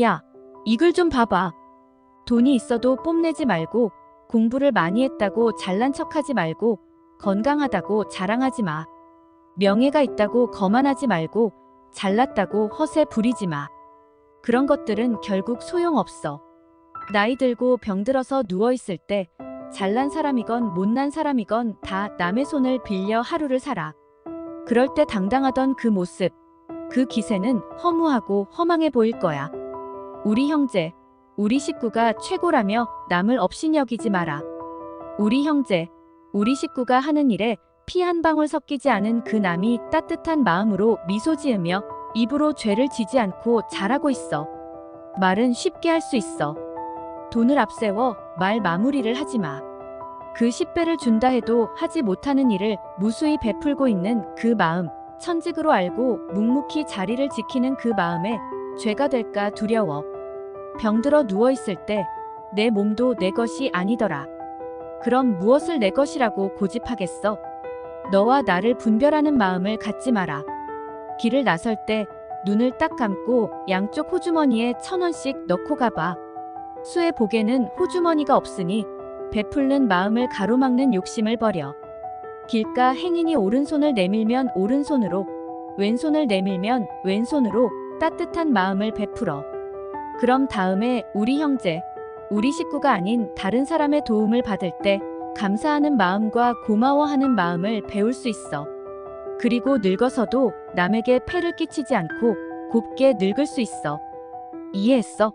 야, 이 글 좀 봐봐. 돈이 있어도 뽐내지 말고 공부를 많이 했다고 잘난 척하지 말고 건강하다고 자랑하지 마. 명예가 있다고 거만하지 말고 잘났다고 허세 부리지 마. 그런 것들은 결국 소용없어. 나이 들고 병들어서 누워있을 때 잘난 사람이건 못난 사람이건 다 남의 손을 빌려 하루를 살아. 그럴 때 당당하던 그 모습, 그 기세는 허무하고 허망해 보일 거야. 우리 형제, 우리 식구가 최고라며 남을 업신 여기지 마라. 우리 형제, 우리 식구가 하는 일에 피 한 방울 섞이지 않은 그 남이 따뜻한 마음으로 미소 지으며 입으로 죄를 지지 않고 잘하고 있어. 말은 쉽게 할 수 있어. 돈을 앞세워 말 마무리를 하지 마. 그 10배를 준다 해도 하지 못하는 일을 무수히 베풀고 있는 그 마음, 천직으로 알고 묵묵히 자리를 지키는 그 마음에 죄가 될까 두려워. 병들어 누워있을 때 내 몸도 내 것이 아니더라. 그럼 무엇을 내 것이라고 고집하겠어? 너와 나를 분별하는 마음을 갖지 마라. 길을 나설 때 눈을 딱 감고 양쪽 호주머니에 천 원씩 넣고 가봐. 수의 복에는 호주머니가 없으니 베풀는 마음을 가로막는 욕심을 버려. 길가 행인이 오른손을 내밀면 오른손으로, 왼손을 내밀면 왼손으로 따뜻한 마음을 베풀어. 그럼 다음에 우리 형제, 우리 식구가 아닌 다른 사람의 도움을 받을 때 감사하는 마음과 고마워하는 마음을 배울 수 있어. 그리고 늙어서도 남에게 폐를 끼치지 않고 곱게 늙을 수 있어. 이해했어?